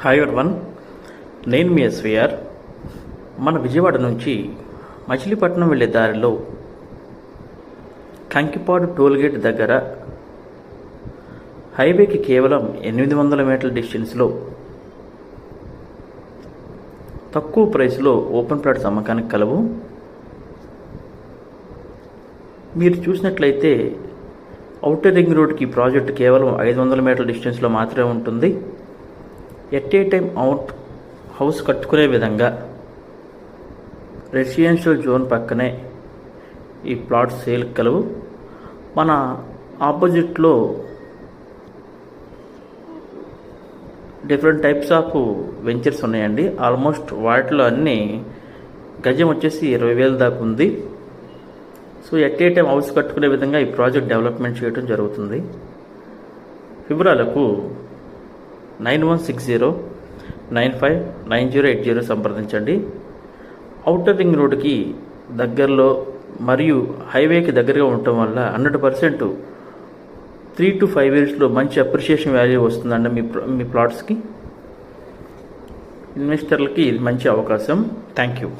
Hi one నేను మీ SVR. మన విజయవాడ నుంచి మచిలీపట్నం వెళ్ళే దారిలో కంకిపాడు టోల్గేట్ దగ్గర హైవేకి కేవలం ఎనిమిది వందల మీటర్ల డిస్టెన్స్లో తక్కువ ప్రైస్లో ఓపెన్ ప్లాట్స్ అమ్మకానికి కలవు. మీరు చూసినట్లయితే అవుటర్ రింగ్ రోడ్కి ప్రాజెక్ట్ కేవలం ఐదు వందల మీటర్ల డిస్టెన్స్లో మాత్రమే ఉంటుంది. At a time out house కట్టుకునే విధంగా రెసిడెన్షియల్ జోన్ పక్కనే ఈ ప్లాట్ సేల్ కలవు. మన ఆపోజిట్లో డిఫరెంట్ టైప్స్ ఆఫ్ వెంచర్స్ ఉన్నాయండి. ఆల్మోస్ట్ వాటిలో అన్నీ గజం వచ్చేసి ఇరవై వేలు దాకా ఉంది. So at a time house కట్టుకునే విధంగా ఈ ప్రాజెక్ట్ డెవలప్మెంట్ చేయడం జరుగుతుంది. వివరాలకు nine one six zero nine five nine zero eight zero సంప్రదించండి. అవుటర్ రింగ్ రోడ్డుకి దగ్గరలో మరియు హైవేకి దగ్గరగా ఉండటం వల్ల hundred percent three to five ఇయర్స్లో మంచి అప్రిషియేషన్ వాల్యూ వస్తుందండి మీ మీ ప్లాట్స్కి. ఇన్వెస్టర్లకి ఇది మంచి అవకాశం. Thank you.